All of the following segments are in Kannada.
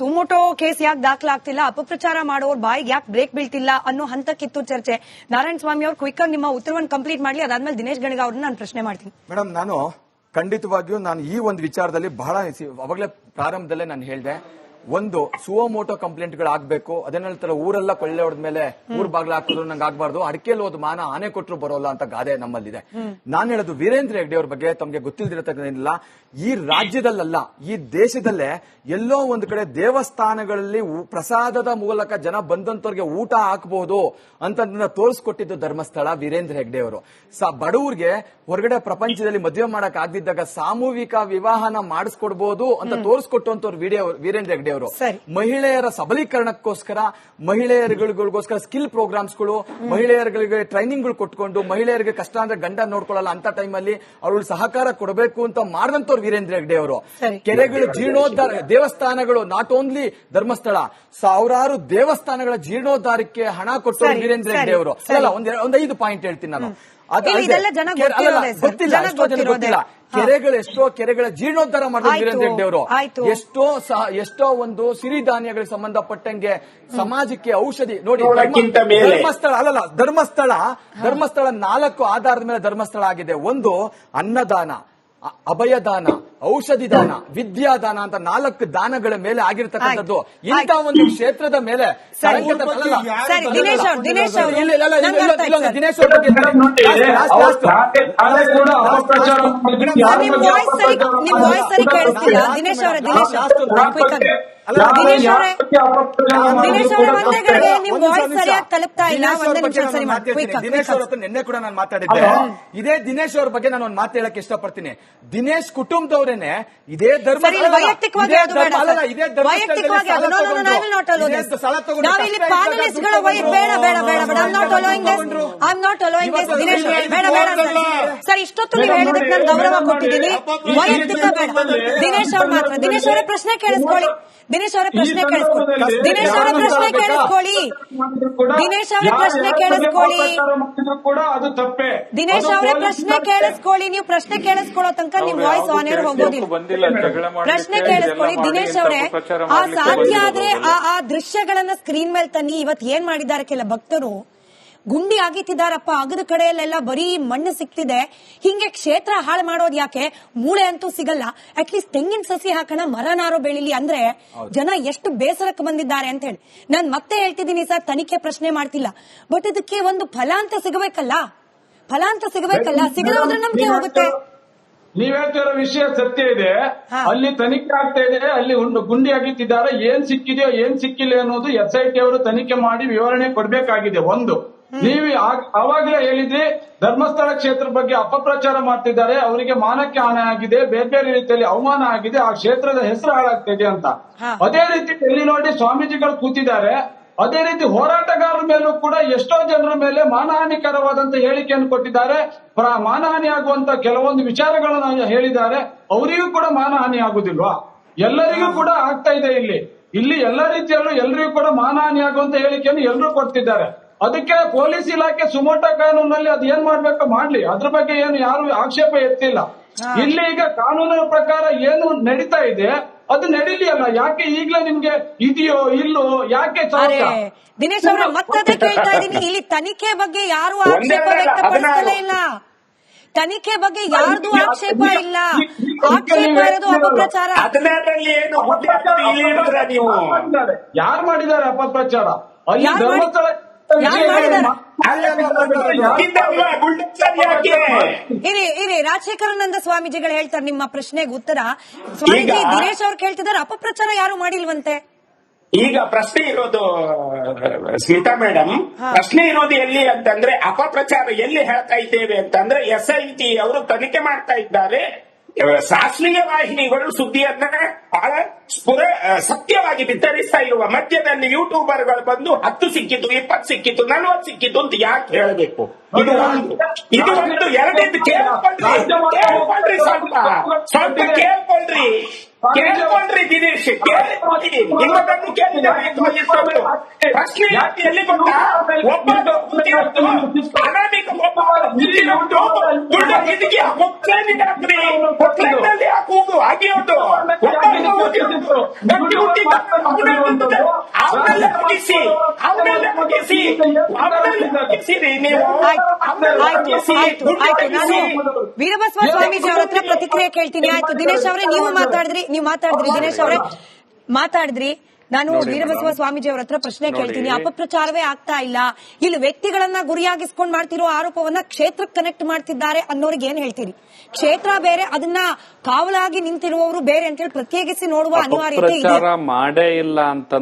ಟೊಮೊಟೊ ಕೇಸ್ ಯಾಕೆ ದಾಖಲಾಗ್ತಿಲ್ಲ? ಅಪಪ್ರಚಾರ ಮಾಡೋರ್ ಬಾಯಿಗೆ ಯಾಕೆ ಬ್ರೇಕ್ ಬೀಳ್ತಿಲ್ಲ ಅನ್ನೋ ಹಂತಕ್ಕಿತ್ತು ಚರ್ಚೆ. ನಾರಾಯಣ ಸ್ವಾಮಿ ಅವರು ಕ್ವಿಕ್ ಆಗಿ ನಿಮ್ಮ ಉತ್ತರವನ್ನು ಕಂಪ್ಲೀಟ್ ಮಾಡಲಿ, ಅದಾದ್ಮೇಲೆ ದಿನೇಶ್ ಗಣಿಗ ಅವ್ರನ್ನ ನಾನು ಪ್ರಶ್ನೆ ಮಾಡ್ತೀನಿ. ಮೇಡಮ್, ನಾನು ಖಂಡಿತವಾಗಿಯೂ ನಾನು ಈ ಒಂದು ವಿಚಾರದಲ್ಲಿ ಬಹಳ ಅವಾಗಲೇ ಪ್ರಾರಂಭದಲ್ಲೇ ನಾನು ಹೇಳಿದೆ. ಒಂದು ಸುವಮೋಟೋ ಕಂಪ್ಲೇಂಟ್ಗಳು ಆಗ್ಬೇಕು ಅದೇನ ಹೇಳ್ತಾರೆ ಊರೆಲ್ಲ ಕೊಳ್ಳೆ ಹೊಡೆದ ಮೇಲೆ ಊರ್ ಬಾಗ್ಲ ಹಾಕಿದ್ರು ನಂಗೆ ಆಗ್ಬಾರ್ದು ಅಡಿಕೆಯಲ್ಲಿ ಹೋದ್ ಮಾನ ಆನೆ ಕೊಟ್ಟರು ಬರೋಲ್ಲ ಅಂತ ಗಾದೆ ನಮ್ಮಲ್ಲಿದೆ. ನಾನು ಹೇಳೋದು ವೀರೇಂದ್ರ ಹೆಗ್ಡೆ ಅವ್ರ ಬಗ್ಗೆ ತಮಗೆ ಗೊತ್ತಿಲ್ದಿರತಕ್ಕೇನಿಲ್ಲ ಈ ರಾಜ್ಯದಲ್ಲ ಈ ದೇಶದಲ್ಲೇ ಎಲ್ಲೋ ಒಂದು ಕಡೆ ದೇವಸ್ಥಾನಗಳಲ್ಲಿ ಪ್ರಸಾದದ ಮೂಲಕ ಜನ ಬಂದಂತವ್ರಿಗೆ ಊಟ ಹಾಕಬಹುದು ಅಂತ ತೋರಿಸ್ಕೊಟ್ಟಿದ್ದು ಧರ್ಮಸ್ಥಳ ವೀರೇಂದ್ರ ಹೆಗ್ಡೆ ಅವರು. ಸಾ ಬಡವ್ರಿಗೆ ಹೊರಗಡೆ ಪ್ರಪಂಚದಲ್ಲಿ ಮದುವೆ ಮಾಡಕ್ ಆಗದಿದ್ದಾಗ ಸಾಮೂಹಿಕ ವಿವಾಹನ ಮಾಡಿಸ್ಕೊಡ್ಬೋದು ಅಂತ ತೋರಿಸ್ಕೊಟ್ಟಂತವ್ರು ವಿಡಿಯೋ ವೀರೇಂದ್ರ ಹೆಗ್ಡೆ ಅವರು. ಮಹಿಳೆಯರ ಸಬಲೀಕರಣಕ್ಕೋಸ್ಕರ ಮಹಿಳೆಯರುಗಳಿಗೋಸ್ಕರ ಸ್ಕಿಲ್ ಪ್ರೋಗ್ರಾಮ್ಸ್ ಪ್ರೋಗ್ರಾಮ್ಸ್ಗಳು ಮಹಿಳೆಯರುಗಳಿಗೆ ಟ್ರೈನಿಂಗ್ಗಳು ಕೊಟ್ಕೊಂಡು ಮಹಿಳೆಯರಿಗೆ ಕಷ್ಟ ಅಂದ್ರೆ ಗಂಡ ನೋಡ್ಕೊಳ್ಳಲ್ಲ ಅಂತ ಟೈಮಲ್ಲಿ ಅವರು ಸಹಕಾರ ಕೊಡಬೇಕು ಅಂತ ಮಾಡಿದಂತವ್ರು ವೀರೇಂದ್ರ ಹೆಗ್ಡೆ ಅವರು. ಕೆರೆಗಳು ಜೀರ್ಣೋದ್ಧಾರ ದೇವಸ್ಥಾನಗಳು ನಾಟ್ ಓನ್ಲಿ ಧರ್ಮಸ್ಥಳ ಸಾವಿರಾರು ದೇವಸ್ಥಾನಗಳ ಜೀರ್ಣೋದ್ಧಾರಕ್ಕೆ ಹಣ ಕೊಟ್ಟರು ವೀರೇಂದ್ರ ಹೆಗ್ಡೆ ಅವರು. ಅಲ್ಲ ಒಂದ್ ಒಂದ್ ಐದು ಪಾಯಿಂಟ್ ಹೇಳ್ತೀನಿ ನಾನು ಸರ್. ಗೊತ್ತಿಲ್ಲ ಕೆರೆಗಳು ಎಷ್ಟೋ ಕೆರೆಗಳ ಜೀರ್ಣೋದ್ಧಾರ ಮಾಡಿದ್ರು ವೀರೇಂದ್ರ ಹೆಗ್ಡೆ ಅವರು. ಎಷ್ಟೋ ಸಹ ಎಷ್ಟೋ ಒಂದು ಸಿರಿಧಾನ್ಯಗಳಿಗೆ ಸಂಬಂಧಪಟ್ಟಂಗೆ ಸಮಾಜಕ್ಕೆ ಔಷಧಿ ನೋಡಿ. ಧರ್ಮಸ್ಥಳ ಅಲ್ಲಲ್ಲ ಧರ್ಮಸ್ಥಳ ಧರ್ಮಸ್ಥಳ ನಾಲ್ಕು ಆಧಾರದ ಮೇಲೆ ಧರ್ಮಸ್ಥಳ ಆಗಿದೆ ಒಂದು ಅನ್ನದಾನ ಅಭಯದಾನ ಔಷಧಿ ದಾನ ವಿದ್ಯಾದಾನ ಅಂತ ನಾಲ್ಕು ದಾನಗಳ ಮೇಲೆ ಆಗಿರ್ತಕ್ಕಂಥದ್ದು. ಇಂತಹ ಇಂಥ ಒಂದು ಕ್ಷೇತ್ರದ ಮೇಲೆ ದಿನೇಶ್ ಅವರ ದಿನೇಶ್ ದಿನೇಶ್ ಅವ್ರ ಹತ್ರ ನಿನ್ನೆ ಕೂಡ ನಾನು ಮಾತಾಡಿದ್ದೆ ಇದೇ ದಿನೇಶ್ ಅವ್ರ ಬಗ್ಗೆ ನಾನು ಒಂದು ಮಾತು ಹೇಳಕ್ ಇಷ್ಟಪಡ್ತೀನಿ. ದಿನೇಶ್ ಕುಟುಂಬದವರೇನೆ ಇದೇ ಧರ್ಮ ಸ್ಥಳ ತಗೊಂಡು I am not. Allowing this ಇವತ್ತು ದಿನೇಶ್ ಬೇಡ ಬೇಡ ಸರ್. ಇಷ್ಟೊತ್ತು ನೀವು ಹೇಳಿದಕ್ಕೆ ನಾನು ಗೌರವ ಕೊಟ್ಟಿದ್ದೀನಿ. ವೈಯಕ್ತಿಕ ಬೇಡ. ದಿನೇಶ್ ಅವ್ರ ಮಾತ್ರ ದಿನೇಶ್ ಅವರೇ ಪ್ರಶ್ನೆ ಕೇಳಿಸ್ಕೊಳ್ಳಿ. ದಿನೇಶ್ ಅವರೇ ಪ್ರಶ್ನೆ ಕೇಳಿಸ್ಕೊಳ್ಳಿ. ದಿನೇಶ್ ಅವರ ಪ್ರಶ್ನೆ ಕೇಳಿಸ್ಕೊಳ್ಳಿ. ದಿನೇಶ್ ಅವರ ಪ್ರಶ್ನೆ ಕೇಳಿಸ್ಕೊಳ್ಳಿ. ದಿನೇಶ್ ಅವರೇ ಪ್ರಶ್ನೆ ಕೇಳಿಸ್ಕೊಳ್ಳಿ. ನೀವು ಪ್ರಶ್ನೆ ಕೇಳಿಸ್ಕೊಳ್ಳೋ ತನಕ ನಿಮ್ ವಾಯ್ಸ್ ಆನ್ ಏರ್ ಹೋಗೋದಿಲ್ಲ. ಪ್ರಶ್ನೆ ಕೇಳಿಸ್ಕೊಳ್ಳಿ. ದಿನೇಶ್ ಅವ್ರೆ ಅವರೇ ಆ ಸಾಧ್ಯ ಆದ್ರೆ ಆ ಆ ದೃಶ್ಯಗಳನ್ನ ಸ್ಕ್ರೀನ್ ಮೇಲೆ ತನ್ನಿ. ಇವತ್ ಏನ್ ಮಾಡಿದ್ದಾರೆ ಕೆಲ ಭಕ್ತರು? ಗುಂಡಿ ಆಗಿತ್ತಿದ್ದಾರಪ್ಪ ಅಗದ ಕಡೆಯಲ್ಲೆಲ್ಲ ಬರೀ ಮಣ್ಣು ಸಿಕ್ತಿದೆ. ಹಿಂಗೆ ಕ್ಷೇತ್ರ ಹಾಳು ಮಾಡೋದ್ ಯಾಕೆ? ಮೂಳೆ ಅಂತೂ ಸಿಗಲ್ಲ. ಅಟ್ಲೀಸ್ಟ್ ತೆಂಗಿನ ಸಸಿ ಹಾಕೋಣ ಮರನಾರೋ ಬೆಳಿಲಿ ಅಂದ್ರೆ ಜನ ಎಷ್ಟು ಬೇಸರಕ್ಕೆ ಬಂದಿದ್ದಾರೆ ಅಂತ ಹೇಳಿ. ನಾನ್ ಮತ್ತೆ ಹೇಳ್ತಿದ್ದೀನಿ ಸರ್ ತನಿಖೆ ಪ್ರಶ್ನೆ ಮಾಡ್ತಿಲ್ಲ. ಬಟ್ ಇದಕ್ಕೆ ಒಂದು ಫಲ ಅಂತ ಸಿಗಬೇಕಲ್ಲ? ಫಲ ಅಂತ ಸಿಗಬೇಕಲ್ಲ? ಸಿಗಲ್ಲ ಅಂದ್ರೆ ನಮ್ಗೆ ಹೋಗುತ್ತೆ. ನೀವ್ ಹೇಳ್ತಿರೋ ವಿಷಯ ಸತ್ಯ ಇದೆ. ಅಲ್ಲಿ ತನಿಖೆ ಆಗ್ತಾ ಇದೆ. ಅಲ್ಲಿ ಗುಂಡಿ ಆಗಿತ್ತಿದ್ದಾರೆ ಏನ್ ಸಿಕ್ಕಿದೆಯೋ ಏನ್ ಸಿಕ್ಕಿಲ್ಲ ಅನ್ನೋದು ಎಸ್ ಐ ಟಿ ಅವರು ತನಿಖೆ ಮಾಡಿ ವಿವರಣೆ ಕೊಡ್ಬೇಕಾಗಿದೆ. ಒಂದು ನೀವು ಅವಾಗಲೇ ಹೇಳಿದ್ರಿ ಧರ್ಮಸ್ಥಳ ಕ್ಷೇತ್ರ ಬಗ್ಗೆ ಅಪಪ್ರಚಾರ ಮಾಡ್ತಿದ್ದಾರೆ ಅವರಿಗೆ ಮಾನಕ್ಕೆ ಹಾನಿ ಆಗಿದೆ ಬೇರೆ ಬೇರೆ ರೀತಿಯಲ್ಲಿ ಅವಮಾನ ಆಗಿದೆ ಆ ಕ್ಷೇತ್ರದ ಹೆಸರು ಹಾಳಾಗ್ತಿದೆ ಅಂತ. ಅದೇ ರೀತಿ ಎಲ್ಲಿ ನೋಡಿ ಸ್ವಾಮೀಜಿಗಳು ಕೂತಿದ್ದಾರೆ. ಅದೇ ರೀತಿ ಹೋರಾಟಗಾರರ ಮೇಲೂ ಕೂಡ ಎಷ್ಟೋ ಜನರ ಮೇಲೆ ಮಾನಹಾನಿಕರವಾದಂತ ಹೇಳಿಕೆಯನ್ನು ಕೊಟ್ಟಿದ್ದಾರೆ. ಮಾನಹಾನಿ ಆಗುವಂತ ಕೆಲವೊಂದು ವಿಚಾರಗಳನ್ನು ಹೇಳಿದ್ದಾರೆ. ಅವರಿಗೂ ಕೂಡ ಮಾನಹಾನಿ ಆಗುದಿಲ್ವಾ? ಎಲ್ಲರಿಗೂ ಕೂಡ ಆಗ್ತಾ ಇದೆ ಇಲ್ಲಿ. ಇಲ್ಲಿ ಎಲ್ಲ ರೀತಿಯಲ್ಲೂ ಎಲ್ಲರಿಗೂ ಕೂಡ ಮಾನಹಾನಿ ಆಗುವಂತ ಹೇಳಿಕೆಯನ್ನು ಎಲ್ಲರೂ ಕೊಡ್ತಿದ್ದಾರೆ. ಅದಕ್ಕೆ ಪೊಲೀಸ್ ಇಲಾಖೆ ಸುಮೋಟಾ ಕಾನೂನಲ್ಲಿ ಅದು ಏನ್ ಮಾಡ್ಬೇಕು ಮಾಡ್ಲಿ. ಅದ್ರ ಬಗ್ಗೆ ಏನು ಯಾರು ಆಕ್ಷೇಪ ಎತ್ತಿಲ್ಲ. ಇಲ್ಲಿ ಈಗ ಕಾನೂನಿನ ಪ್ರಕಾರ ಏನು ನಡೀತಾ ಇದೆ ಅದು ನಡೀಲಿ ಅಲ್ಲ ಯಾಕೆ ಈಗ್ಲೇ ನಿಮ್ಗೆ ಇದೆಯೋ ಇಲ್ಲೋ ಯಾಕೆ? ದಿನೇಶ್ ಅವರ ಮತ್ತೆ ಕೇಳ್ತಾ ಇದೀನಿ ಇಲ್ಲಿ ತನಿಖೆ ಬಗ್ಗೆ ಯಾರು ಆಕ್ಷೇಪ ಹದಿನಾರು. ಇಲ್ಲ. ತನಿಖೆ ಬಗ್ಗೆ ಯಾರ್ದು ಆಕ್ಷೇಪ ಇಲ್ಲ. ಆಕ್ಷೇಪ ಇರೋದು ಅಪಪ್ರಚಾರ? ಯಾರ್ ಮಾಡಿದ್ದಾರೆ ಅಪಪ್ರಚಾರ? ಅಲ್ಲಿ ಧರ್ಮಸ್ಥಳ ಇರಿ ಇರಿ ರಾಜಶೇಖರಾನಂದ ಸ್ವಾಮೀಜಿಗಳು ಹೇಳ್ತಾರೆ ನಿಮ್ಮ ಪ್ರಶ್ನೆಗೆ ಉತ್ತರ. ಸ್ವಾಮೀಜಿ ದಿನೇಶ್ ಅವ್ರು ಕೇಳ್ತಿದ್ದಾರೆ ಅಪಪ್ರಚಾರ ಯಾರು ಮಾಡಿಲ್ವಂತೆ? ಈಗ ಪ್ರಶ್ನೆ ಇರೋದು ಸ್ಮಿತಾ ಮೇಡಮ್ ಪ್ರಶ್ನೆ ಇರೋದು ಎಲ್ಲಿ ಅಂತಂದ್ರೆ ಅಪಪ್ರಚಾರ ಎಲ್ಲಿ ಹೇಳ್ತಾ ಇದ್ದೇವೆ ಅಂತಂದ್ರೆ ಎಸ್ ಐ ಟಿ ಅವರು ತನಿಖೆ ಮಾಡ್ತಾ ಇದ್ದಾರೆ. ಅಹ್, ಶಾಸ್ತ್ರೀಯ ವಾಹಿನಿಗಳು ಸುದ್ದಿಯನ್ನ ಬಹಳ ಸ್ಫುರ ಸತ್ಯವಾಗಿ ಬಿತ್ತರಿಸ್ತಾ ಇರುವ ಮಧ್ಯದಲ್ಲಿ ಯೂಟ್ಯೂಬರ್ಗಳು ಬಂದು ಹತ್ತು ಸಿಕ್ಕಿತು ಇಪ್ಪತ್ತು ಸಿಕ್ಕಿತು ನಲ್ವತ್ ಸಿಕ್ಕಿತು ಅಂತ ಯಾಕೆ ಹೇಳಬೇಕು? ಇದು ಒಂದು. ಇದು ಒಂದು. ಎರಡನೇದು ಕೇಳ್ಕೊಳ್ರಿ ಸ್ವಲ್ಪ. ಸ್ವಲ್ಪ ಕೇಳ್ಕೊಳ್ರಿ ಕೇಳ್ಕೊಳ್ರಿ ದಿನೇಶ್ ಕೇಳ್ಕೊಳ್ರಿ ನಿಮ್ಮದನ್ನು ಕೇಳಿದ್ದಾರೆ ಇಷ್ಟೊಂದು. ಪ್ರಶ್ನೆ ಎಲ್ಲಿ ಗೊತ್ತಾ ಒಬ್ಬ ಅನಾಮಿಕ ಒಬ್ಬ ಕೂತಿರೋದು ದುಡ್ಡು ಇದಕ್ಕೆ ಒಕ್ಕಲಿಗೆ ಹಾಕ್ರಿ ಒಕ್ಕಲಿನಲ್ಲಿ ಹಾಕುವುದು ಆಗಿರೋದು ಒಬ್ಬ ಕೂತಿರೋದು ಮುಗಿಸಿ ಮುಗಿಸಿ ಮುಗಿಸಿರಿ ನೀವು. ವೀರಬಸವ ಸ್ವಾಮೀಜಿ ಅವ್ರ ಹತ್ರ ಪ್ರತಿಕ್ರಿಯೆ ಕೇಳ್ತೀನಿ. ಆಯ್ತು ದಿನೇಶ್ ಅವರೇ ನೀವು ಮಾತಾಡಿದ್ರಿ ನೀವು ಮಾತಾಡಿದ್ರಿ ದಿನೇಶ್ ಅವರೇ. ಮಾತಾಡಿದ್ರಿ. ನಾನು ವೀರಬಸವ ಸ್ವಾಮೀಜಿ ಅವ್ರ ಹತ್ರ ಪ್ರಶ್ನೆ ಕೇಳ್ತೀನಿ. ಅಪಪ್ರಚಾರವೇ ಆಗ್ತಾ ಇಲ್ಲ. ಇಲ್ಲಿ ವ್ಯಕ್ತಿಗಳನ್ನ ಗುರಿಯಾಗಿಸ್ಕೊಂಡ್ ಮಾಡ್ತಿರೋ ಆರೋಪವನ್ನ ಕ್ಷೇತ್ರಕ್ಕೆ ಕನೆಕ್ಟ್ ಮಾಡ್ತಿದ್ದಾರೆ ಅನ್ನೋರಿಗೆ ಏನ್ ಹೇಳ್ತೀರಿ? ಕ್ಷೇತ್ರ ಬೇರೆ ಅದನ್ನ ಕಾವಲಾಗಿ ನಿಂತಿರುವವರು ಬೇರೆ ಅಂತೇಳಿ ಪ್ರತ್ಯೇಕಿಸಿ ನೋಡುವ ಅನಿವಾರ್ಯತೆ ಮಾಡೇ ಇಲ್ಲ ಅಂತ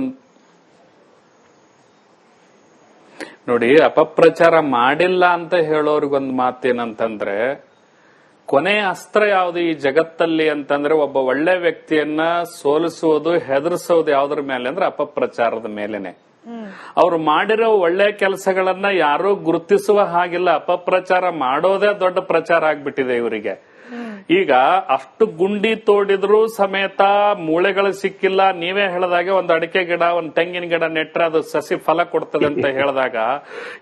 ನೋಡಿ, ಅಪಪ್ರಚಾರ ಮಾಡಿಲ್ಲ ಅಂತ ಹೇಳೋರಿಗೊಂದು ಮಾತೇನಂತಂದ್ರೆ, ಕೊನೆ ಅಸ್ತ್ರ ಯಾವುದು ಈ ಜಗತ್ತಲ್ಲಿ ಅಂತಂದ್ರೆ ಒಬ್ಬ ಒಳ್ಳೆ ವ್ಯಕ್ತಿಯನ್ನ ಸೋಲಿಸುವುದು ಹೆದರಿಸೋದು ಯಾವ್ದ್ರ ಮೇಲೆ ಅಂದ್ರೆ ಅಪಪ್ರಚಾರದ ಮೇಲೆನೆ. ಅವ್ರು ಮಾಡಿರೋ ಒಳ್ಳೆ ಕೆಲಸಗಳನ್ನ ಯಾರೂ ಗುರುತಿಸುವ ಹಾಗಿಲ್ಲ. ಅಪಪ್ರಚಾರ ಮಾಡೋದೇ ದೊಡ್ಡ ಪ್ರಚಾರ ಆಗ್ಬಿಟ್ಟಿದೆ ಇವರಿಗೆ. ಈಗ ಅಷ್ಟು ಗುಂಡಿ ತೋಡಿದ್ರು ಸಮೇತ ಮೂಳೆಗಳು ಸಿಕ್ಕಿಲ್ಲ. ನೀವೇ ಹೇಳಿದಾಗ ಒಂದು ಅಡಿಕೆ ಗಿಡ ಒಂದು ತೆಂಗಿನ ಗಿಡ ನೆಟ್ಟರೆ ಅದು ಸಸಿ ಫಲ ಕೊಡ್ತದೆ ಅಂತ ಹೇಳಿದಾಗ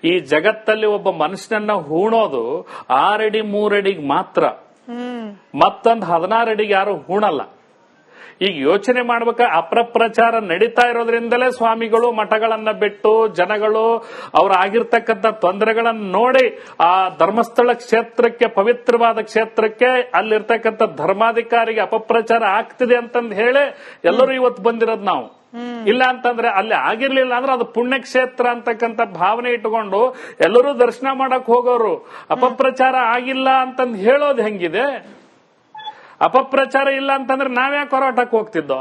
ಈ ಜಗತ್ತಲ್ಲಿ ಒಬ್ಬ ಮನುಷ್ಯನನ್ನ ಹೂಣೋದು ಆರಡಿ ಮೂರಡಿಗೆ ಮಾತ್ರ. ಮತ್ತೊಂದು ಹದಿನಾರಡಿಗೆ ಯಾರು ಹೂಣಲ್ಲ. ಈಗ ಯೋಚನೆ ಮಾಡ್ಬೇಕ ಅಪ್ರಪ್ರಚಾರ ನಡೀತಾ ಇರೋದ್ರಿಂದಲೇ ಸ್ವಾಮಿಗಳು ಮಠಗಳನ್ನ ಬಿಟ್ಟು ಜನಗಳು ಅವ್ರ ಆಗಿರ್ತಕ್ಕಂಥ ತೊಂದರೆಗಳನ್ನ ನೋಡಿ ಆ ಧರ್ಮಸ್ಥಳ ಕ್ಷೇತ್ರಕ್ಕೆ ಪವಿತ್ರವಾದ ಕ್ಷೇತ್ರಕ್ಕೆ ಅಲ್ಲಿರ್ತಕ್ಕಂಥ ಧರ್ಮಾಧಿಕಾರಿಗೆ ಅಪಪ್ರಚಾರ ಆಗ್ತಿದೆ ಅಂತಂದು ಹೇಳಿ ಎಲ್ಲರೂ ಇವತ್ತು ಬಂದಿರೋದು ನಾವು. ಇಲ್ಲ ಅಂತಂದ್ರೆ ಅಲ್ಲಿ ಆಗಿರ್ಲಿಲ್ಲ ಅಂದ್ರೆ ಅದು ಪುಣ್ಯಕ್ಷೇತ್ರ ಅಂತಕ್ಕಂಥ ಭಾವನೆ ಇಟ್ಟುಕೊಂಡು ಎಲ್ಲರೂ ದರ್ಶನ ಮಾಡಕ್ ಹೋಗೋರು. ಅಪಪ್ರಚಾರ ಆಗಿಲ್ಲ ಅಂತಂದು ಹೇಳೋದು ಹೆಂಗಿದೆ? ಅಪಪ್ರಚಾರ ಇಲ್ಲ ಅಂತಂದ್ರೆ ನಾವ್ಯಾಕೆ ಹೋರಾಟಕ್ಕೆ ಹೋಗ್ತಿದ್ದೋ?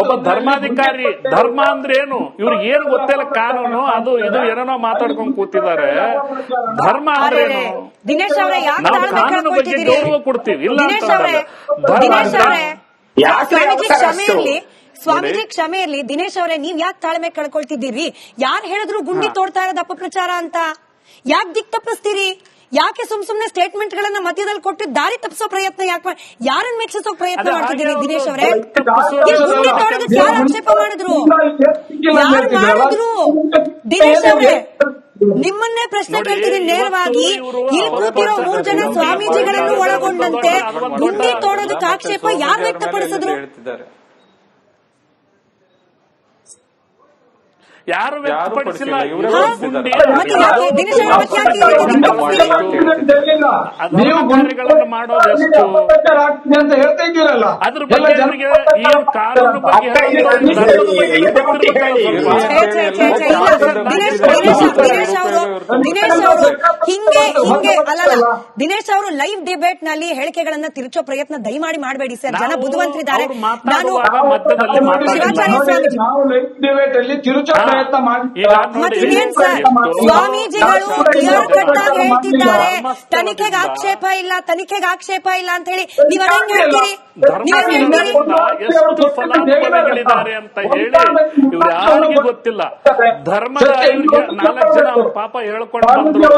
ಒಬ್ಬ ಧರ್ಮಾಧಿಕಾರಿ ಧರ್ಮ ಅಂದ್ರೆ ಏನು? ಇವ್ರಿಗೆ ಏನು ಗೊತ್ತಿಲ್ಲ ಕಾನೂನು ಅದು ಇದು ಏನೋ ಮಾತಾಡ್ಕೊಂಡು ಕೂತಿದ್ದಾರೆ. ಧರ್ಮ ಅಂದ್ರೆ ಅರೆ, ಏನು? ದಿನೇಶ್ ಅವರೇ ಯಾಕೆ ನಾವು ತಾಳ್ಮೆ ಕಾನೂನು ಬಗ್ಗೆ ಗೌರವ ಕೊಡ್ತೀವಿ ಇಲ್ಲ ದಿನೇಶ್ ಅಂತ ಅವರೇ ಧರ್ಮ ದಿನೇಶ್ ಅವರೇ ಯಾಕೆ ಸ್ವಾಮೀಜಿ ಕ್ಷಮೆ ಅಷ್ಟು? ಇರ್ಲಿ ಸ್ವಾಮೀಜಿ ಕ್ಷಮೆ ಇರ್ಲಿ ದಿನೇಶ್ ಅವರೇ ನೀವ್ ಯಾಕೆ ತಾಳ್ಮೆ ಕಳ್ಕೊಳ್ತಿದ್ದೀರಿ? ಯಾರು ಹೇಳಿದ್ರು ಗುಂಡಿ ತೋಡ್ತಾ ಇರೋದು ಅಪಪ್ರಚಾರ ಅಂತ? ಯಾಕೆ ದಿಕ್ ತಪ್ಪಿಸ್ತೀರಿ ಯಾಕೆ ಸುಮ್ ಸುಮ್ನೆ ಸ್ಟೇಟ್ಮೆಂಟ್ ಗಳನ್ನ ಮಧ್ಯದಲ್ಲಿ ಕೊಟ್ಟು ದಾರಿ ತಪ್ಪಿಸೋ ಪ್ರಯತ್ನ ಯಾಕೆ ಯಾರನ್ನ ಮೆಚ್ಚಿಸೋ ಪ್ರಯತ್ನ ಮಾಡ್ತಿದ್ದೀರಿ ದಿನೇಶ್ ಅವರೇ? ಯಾರು ಆಕ್ಷೇಪ ಮಾಡಿದ್ರು? ಯಾರು ಮಾಡಿದ್ರು? ದಿನೇಶ್ ಅವರೇ ನಿಮ್ಮನ್ನೇ ಪ್ರಶ್ನೆ ಕೇಳ್ತೀನಿ ನೇರವಾಗಿ. ಇಲ್ಲಿ ಕೂತಿರೋ ಮೂರ್ ಜನ ಸ್ವಾಮೀಜಿಗಳನ್ನು ಒಳಗೊಂಡಂತೆ. ಗುಂಡಿ ತೋಡೋದಕ್ಕೆ ಆಕ್ಷೇಪ ಯಾರು ವ್ಯಕ್ತಪಡಿಸಿದ್ರು ಹೇಳ್ತಿದ್ದಾರೆ ಯಾರು ವ್ಯಕ್ತಪಡಿಸಿಲ್ಲ ಪಡಿಸಿಲ್ಲ, ಇವರೇ ಇವ್ರು ಪಡಿಸಿದ್ದಾರೆ. ಗುಂಡಿ- ಮತ್ತೆ ಯಾಕೆ ದಿನೇಶ್ ಅವರೇ ಮತ್ತೆ ಯಾಕೆ ಈ ರೀತಿ ದಿಕ್ ತಪ್ಪಿಸ್ತೀರಿ? ನೀವು ಅಧರ್ಮಕಾರಿಗಳನ್ನು ಮಾಡೋದು ಎಷ್ಟು? ಅಪಪ್ರಚಾರ ಆಗ್ತಿದೆ ವ್ಯಕ್ತಪಡಿಸಿಲ್ಲ ಅದ್ರ ಬಗ್ಗೆ ಅವ್ರಿಗೆ ಈ ಕಾನೂನು. ದಿನೇಶ್ ಅವರು ದಿನೇಶ್ ಅವರು ಹಿಂಗೆ ಹಿಂಗೆ ಅಲ್ಲಲ್ಲ ದಿನೇಶ್ ಅವರು ಲೈವ್ ಡಿಬೇಟ್ನಲ್ಲಿ ಹೇಳಿಕೆಗಳನ್ನ ತಿರುಚೋ ಪ್ರಯತ್ನ ದಯಮಾಡಿ ಮಾಡಬೇಡಿ ಸರ್ ಜನ ಬುದ್ಧಿವಂತರಿದ್ದಾರೆ ನಾನು ಲೈವ್ ಡಿಬೇಟ್ ಶಿವಾಚಾರ್ಯ ತಿರುಚೋ ಸ್ವಾಮೀಜಿ. ಪ್ರಯತ್ನ ಸ್ವಾಮೀಜಿಗಳು ಕ್ಲಿಯರ್ ಕಟ್ ಆಗಿ ಹೇಳ್ತಿದ್ದಾರೆ. ತನಿಖೆಗೆ ಆಕ್ಷೇಪ ಇಲ್ಲ ತನಿಖೆಗೆ ಆಕ್ಷೇಪ ಇಲ್ಲ ಅಂತ ಹೇಳಿ ನೀವ್ ಹೆಂಗ್ ಹೇಳ್ತೀರಿ? ಎಷ್ಟು ಫಲಾನುಭವಿಗಳಿದ್ದಾರೆ ಅಂತ ಹೇಳಿ ಇವ್ರು ಯಾರಿಗೂ ಗೊತ್ತಿಲ್ಲ. ಧರ್ಮದ ನಾಲ್ಕು ಜನ ಅವ್ರ ಪಾಪ ಹೇಳ್ಕೊಂಡು ಬಂದ್ರು.